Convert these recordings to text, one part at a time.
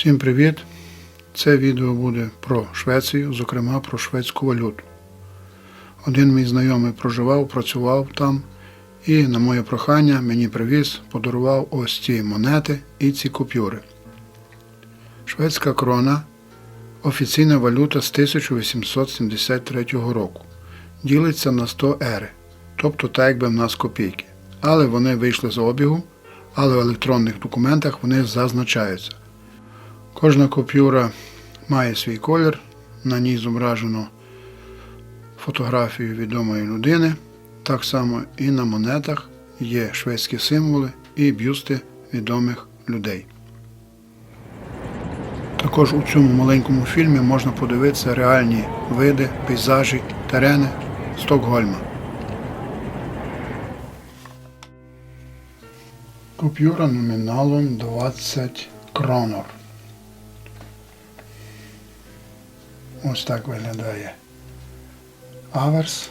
Всім привіт! Це відео буде про Швецію, зокрема про шведську валюту. Один мій знайомий проживав, працював там і на моє прохання мені привіз, подарував ось ці монети і ці купюри. Шведська крона офіційна валюта з 1873 року. Ділиться на 100 ери, тобто так якби в нас копійки. Але вони вийшли з обігу, але в електронних документах вони зазначаються. Кожна купюра має свій колір, на ній зображено фотографію відомої людини. Так само і на монетах є шведські символи і бюсти відомих людей. Також у цьому маленькому фільмі можна подивитися реальні види, пейзажі, терени Стокгольма. Купюра номіналом 20 кронор. Ось так виглядає аверс.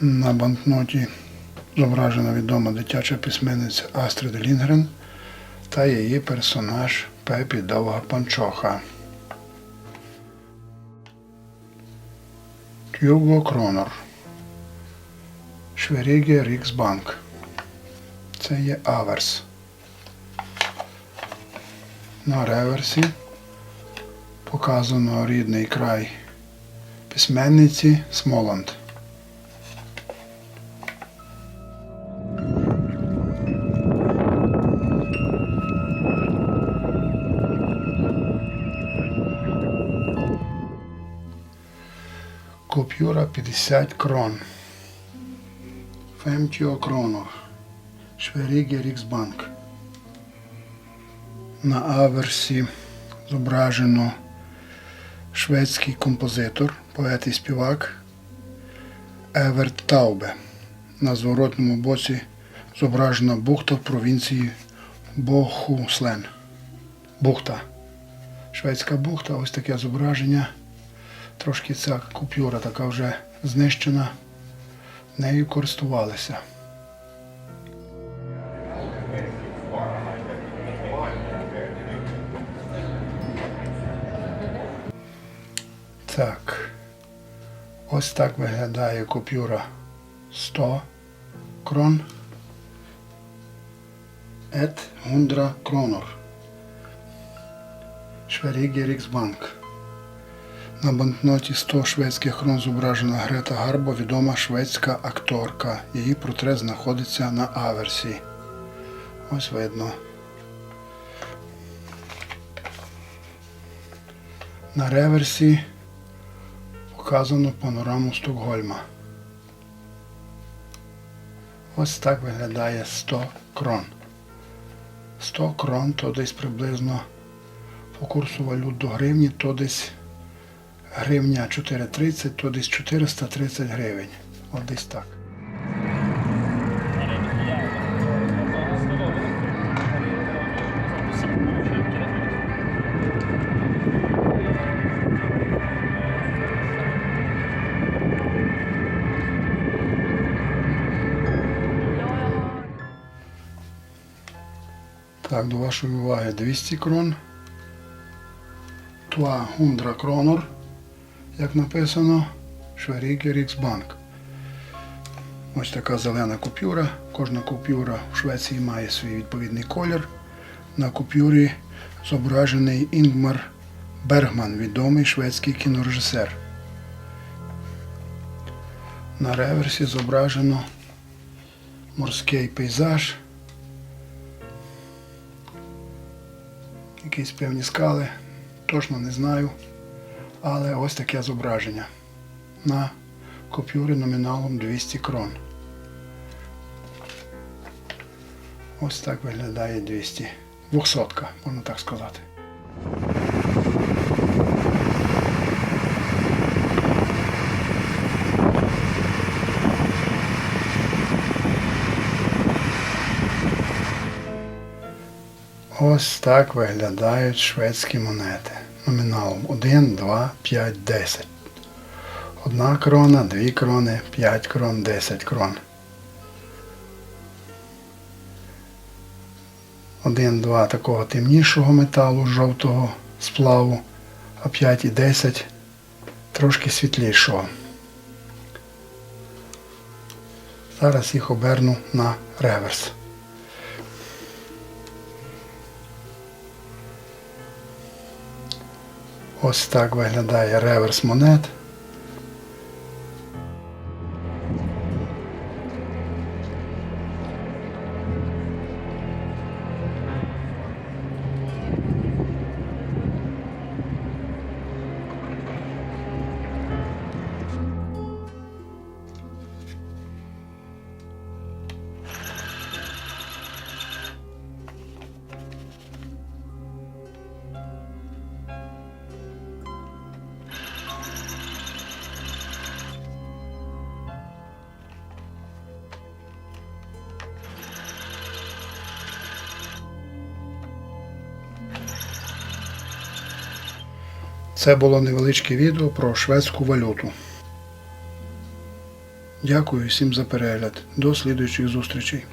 На банкноті зображена відома дитяча письменниця Астрид Лінгрен та її персонаж Пепі Довга Панчоха. Тюго Кронор. Шверіге Ріксбанк. Це є аверс. На реверсі показано рідний край письменниці Смоланд. Купюра 50 крон. 50 кронor. Шверіге Ріксбанк. На аверсі зображено шведський композитор, поет і співак Еверт Таубе. На зворотному боці зображена бухта в провінції Бохуслен. Бухта. Шведська бухта, ось таке зображення. Трошки ця купюра така вже знищена. Нею користувалися. Так. Ось так виглядає купюра 100 крон. Ет 100 кронор. Шверіге Ріксбанк. На банкноті 100 шведських крон зображена Грета Гарбо, відома шведська акторка. Її портрет знаходиться на аверсі. Ось видно. На реверсі показано панораму Стокгольма. Ось так виглядає 100 крон. 100 крон то десь приблизно по курсу валют до гривні, то десь гривня 4,30, то десь 430 гривень. От десь так. Так, до вашої уваги 200 крон. Туа 100 кронор, як написано, Шверіге Ріксбанк. Ось така зелена купюра. Кожна купюра в Швеції має свій відповідний колір. На купюрі зображений Інгмар Бергман, відомий шведський кінорежисер. На реверсі зображено морський пейзаж. Якісь певні скали, точно не знаю. Але ось таке зображення на купюрі номіналом 200 крон. Ось так виглядає 200. 200, можна так сказати. Ось так виглядають шведські монети. Номіналом 1, 2, 5, 10. Одна крона, дві крони, 5 крон, 10 крон. один-два такого темнішого металу, жовтого сплаву, а 5 і 10 трошки світлішого. Зараз їх оберну на реверс. Ось так виглядає реверс монет. Це було невеличке відео про шведську валюту. Дякую всім за перегляд. До слідуючих зустрічей.